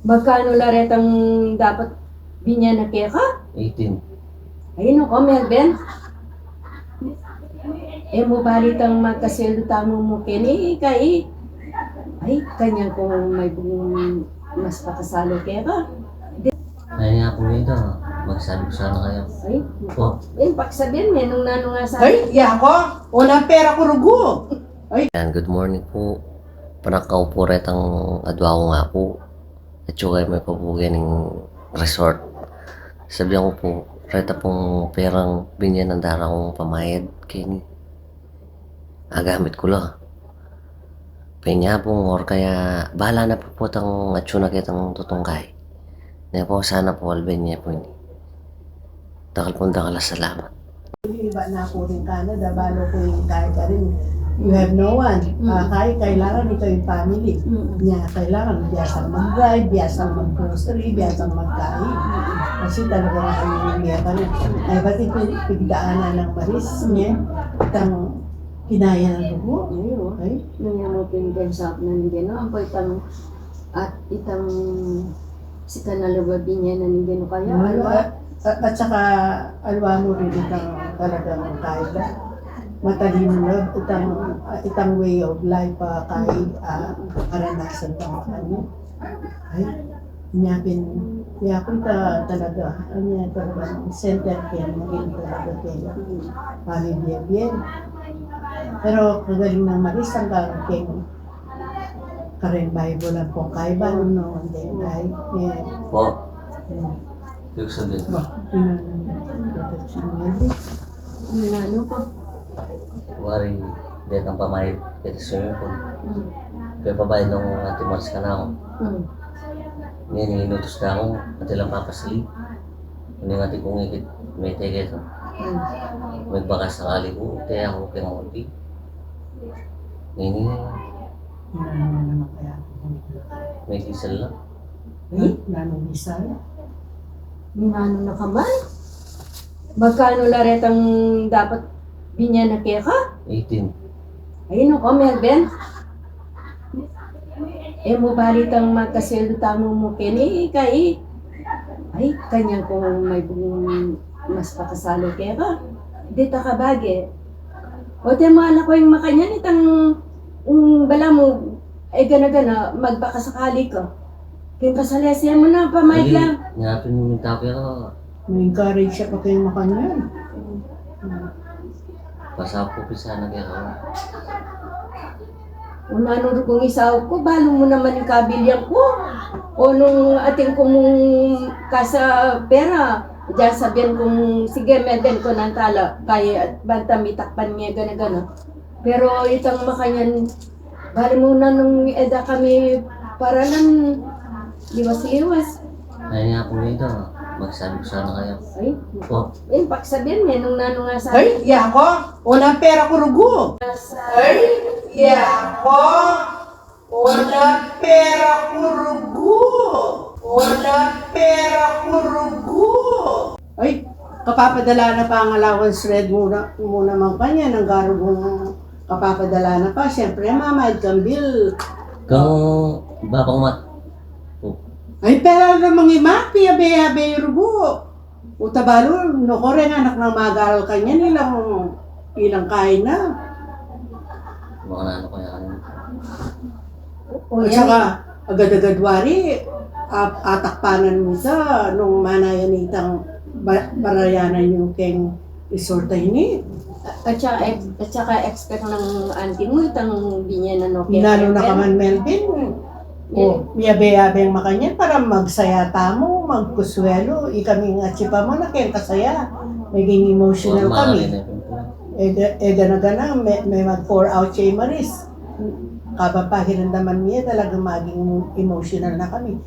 Magkano laretang dapat binyan na kaya ka? 18. Ayun ako, Melvin. Eh, mo balitang magkasweldo tamo mo kini, kay ay, kanya kung may bung mas pakasalo kaya ka. Kaya nga po ito, magsabi ko sana kayo. Ay, Po, eh, pakisabihin, may nung nano nga sa Ay, yako. Unang pera ko rugo. yan, good morning po. Panakaw po retang adwa ko nga po. Kayo may pabugan ng resort. Sabihan ko po, reta pong perang binyan ng dara kong pamayad. Kini. Agamit ko lang. Penyabong or kaya bahala na po po tang atsuna kitang tutungkay. Na po sana po alben niya po ini. Takal po dakala salamat. Iba na ako rin Canada, balo ko yung kahit ka rin. You have no one. Ah, kahit kailangan ito yung family. Mm. Niya, kailangan biyasang mag-drive, biyasang mag-grocery, biyasang magkain. Kasi talaga na kami yung ka na. Ay, ba't ito pigdaanan ng maris niya? Itang kinaya ng dugo. Ayun, Ay, nung yung mo pinagsasak na hindi, no? Ang po itang, at itang si kanalababi niya na hindi, no? Kaya, Ano, ano, at, at, saka alwa mo rin itang talagang kahit matalino na itang, itang way of life pa kahit uh, karanasan pa ano. Ay, nyapin, kaya ako ta, talaga, ano yan talaga, center care, maging talaga kaya, pamilya bien. Pero kagaling ng maris ang karating, karen Bible ang pong kaiba, no, and then, ay, yeah. Po, yeah. yung. Ba, protection niya. yung ano po. Wari, dahil ang pamayad sa swimming pool. Mm. Kaya pabayad nung ati Mars ka na ako. Mm. Ngayon, inutos na ako at ilang papasali. Hindi nga ati kong ikit, may ticket. Mm. May baka sakali ko, kaya ako kaya mo di. Ngayon, ang naman kaya. may diesel lang. Eh, nanong bisaya. Minano na ka man? Magkano laretang dapat binyan na kaya ka? 18. Ayun ako, Melvin. Eh, mo balitang magkasweldo tamo mo kini, kay ay, kanya kung may bung mas pakasalo kaya ka. Dito ka. O, te mo anak ko yung makanyan, itang um, bala mo, ay gana-gana, magbakasakali ka. Kaya kasalesya mo na, pamayad lang. Ngapin mo yung tapya ko. May encourage siya pa kayo makanyan. Pasapo pisa na kaya. Una nung kong isaw ko, balo mo naman yung kabilyan ko. O nung ating kong kasa pera, diyan sabihin kong, sige, meden ko ng tala, kaya at banta mitakpan niya, gana gana. Pero itang makanyan, bali muna nung eda kami para lang liwas-liwas. Kaya nga po ito, magsabi ko sana kayo. Ay, Po, eh, pakisabihin, may nung nano nga sa Ay, yako. Unang pera ko rugo. Ay, yako. Unang pera ko rugo. Unang pera ko rugo. Ay, kapapadala na pa ang allowance red muna, muna mang kanya ng garugong kapapadala na pa. Siyempre, mama, kang bill. kung babang mat, Ay, pera namang ima, piyabe-yabe yung rugo. Utabalo, no ko rin anak ng magaral kanya nilang ilang kain na. mga nano ko yan. O At saka, agad-agad wari, at atakpanan mo sa nung manayan itang ba- barayanan yung keng isorta ini. at saka, at saka expect ng auntie mo, itang binyan na no. Hinalo na ka man Melvin. O, miyabe-yabe ang makanyan para magsaya tamo, magkuswelo. Ikami nga tsipa mo na kaya kasaya. Maging emotional kami. Eh, eh gana-gana, may, may mag pour out siya maris. Kapapahirandaman niya talagang maging emotional na kami.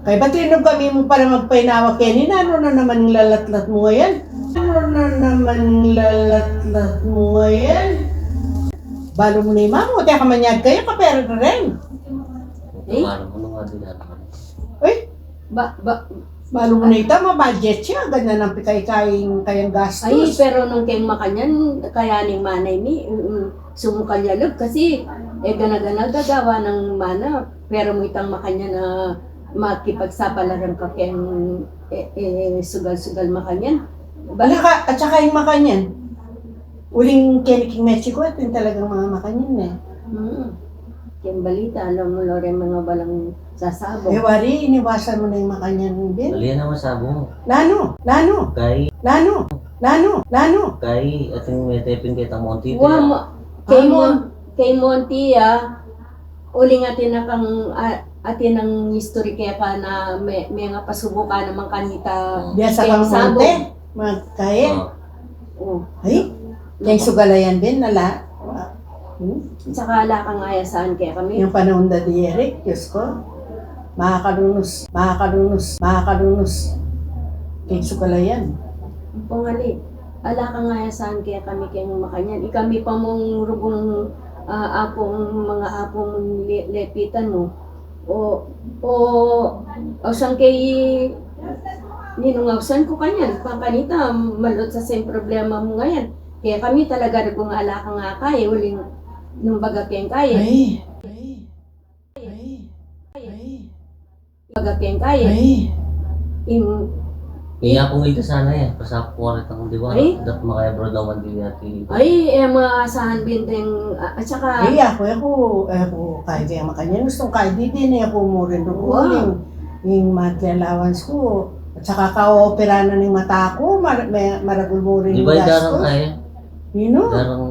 Kaya ba't inom kami mo para magpainawa Kenny na ano na naman lalatlat mo ngayon? Ano na naman lalatlat mo ngayon? Balo mo na yung mamo, kaya kamanyag kayo, kapera na rin. Eh? Paano mo adi na Uy, Ba, ba, balo mo na ito, mabudget siya, ganyan ang pikay-kayang kayang gastos. Ay, pero nung kay makanyan, kaya ning manay ni, um, sumukal yalog kasi, eh gana-gana gagawa ng mana, pero mo itang makanya na makipagsapalaran ka kayong eh, eh, sugal-sugal makanyan. Wala ka, at saka yung makanyan. Uling kiniking Mexico, at yung talagang mga makanyan eh. Hmm. Kayong balita, alam mo Lore, mga balang sasabog. Eh, wari, iniwasan mo na yung makanyan, Ben. Mali na masabong. Lano, lano, Kay, lano, lano, lano. kay, ating may tepin kay Tamonti. Wa mo, kay Amo. mo, kay Monty ah, uling atin na kang ah, atin ang history kaya ka na may, may nga pasubukan naman kanita Diyan sa kayong Pangmonte, magkaya. Oh, Oh. Ay, yung sugalayan din, nala. Hmm? Tsaka ala kang ayasaan kaya kami. Yung panahon na di Eric, Diyos ko. Makakalunos, makakalunos, makakalunos. Kay sugalayan. Pungali, ala kang ayasaan kaya kami kayong makanyan. Ikami pa mong rugong ah, apong mga apong le- lepitan mo. O, o, o saan kay ninungawsan ko kanyan. Pangkanita, malot sa same problema mo ngayon. Kaya kami talaga rugong ala ka nga kaya. Uling nung baga kayong kaya. Ay, ay, ay, ay, Baga kayong kaya. ay. Im, Iya ko ngayon sana eh. Pasap ko rin akong diwa. Ay. Dat makaya-abroad naman din yati. ay, eh, mga asahan binteng, ah, at saka, Ay, ako, ako, ako, kahit yung makanya, gustong kahit di din, eh, ako mo rin doon. Wow. Yung, monthly allowance ko. At saka ka-opera na ng mata ko, mar may, maragul mo rin Di ba yung darang kaya? You know? Darang,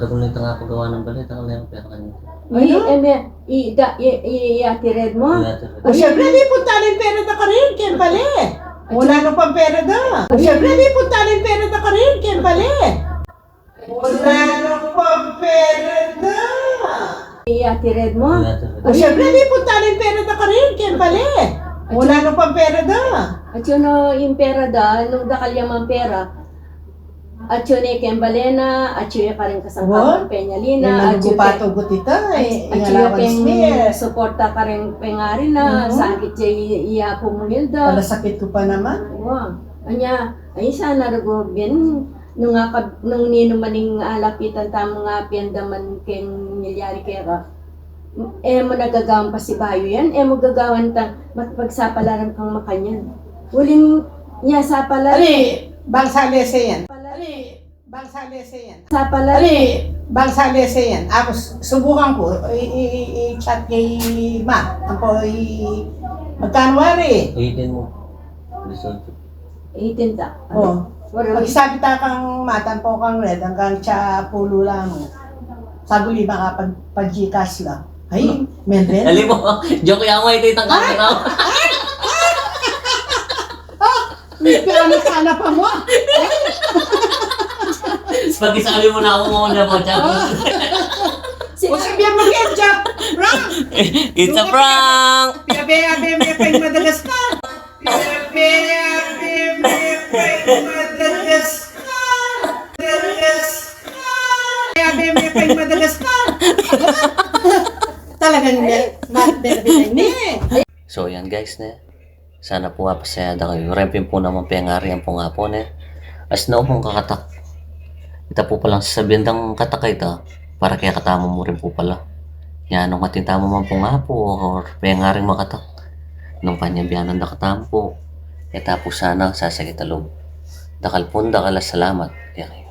tang, kadagulo yung tanga ko gawa ng balita. Ang lang pera kanina. i, eh, may- i, da, i, i, i, mo. Yati. O syempre, di punta rin pera na ka rin, Ken Pale. Wala nang pang pera da. O syempre, di punta rin pera na ka rin, Ken Pale. Wala nang pang pera da. i, mo. Yati. O syempre, di punta rin pera na ka rin, Ken Pale. Wala nang pang pera da. At yun o, yung pera da, nung dakalyaman pera, at yun eh, Kembalena, at yun ka rin kasangkapan Peñalina, at yun manugupato gutita, at yung yun allowance keng niya. suporta ka rin pengari na, Mhm. sakit siya iya pumulilda. Palasakit ko pa naman. Wow. Anya, ay sana rago bin nung nga kab- nung nino maning alapitan tamo nga piandaman ken milyari kera. Eh mo nagagawan pa si Bayo yan, eh mo gagawan ta magpagsapalaran kang makanyan. Uling niya sapalaran. Ali, bangsalese yan. Bangsalese yan. Sapalaran. Ali, bangsalese yan. Ako, subukan ko, i-chat kay Ma. Ako, i- magkano wari? Ulitin mo. Result. 18 ta. Oh. Wala Pag sabi ta kang matan po kang red, hanggang tsa pulo lang. Sabi lima ka pag, pag Gcash lang. Ay, men rin. Alim mo, joke yan mo, ito itang kaka na. May piano sana pa mo. Pag isabi mo na ako muna po, Chap. Si O sabihan mo kaya, Jack. Ram! It's a prank! Piabe, abe, may pay Madagascar. Piabe, abe, may pay Madagascar. Madagascar. Piabe, may pay Madagascar. Talagang benefit ni. So yan guys ne. Sana po nga pasayada kayo. Rempin po naman pengarihan po nga po ne. As na pong kakatak. Ita po palang sasabihan ng katakay ta. Para kaya katama mo rin po pala. Yan nung matintama man po nga po. Or pengaring makatak. Nung panyabiyanan na katama po. Ita po sana sasagit alog. Dakal po dakala salamat. Kaya kayo.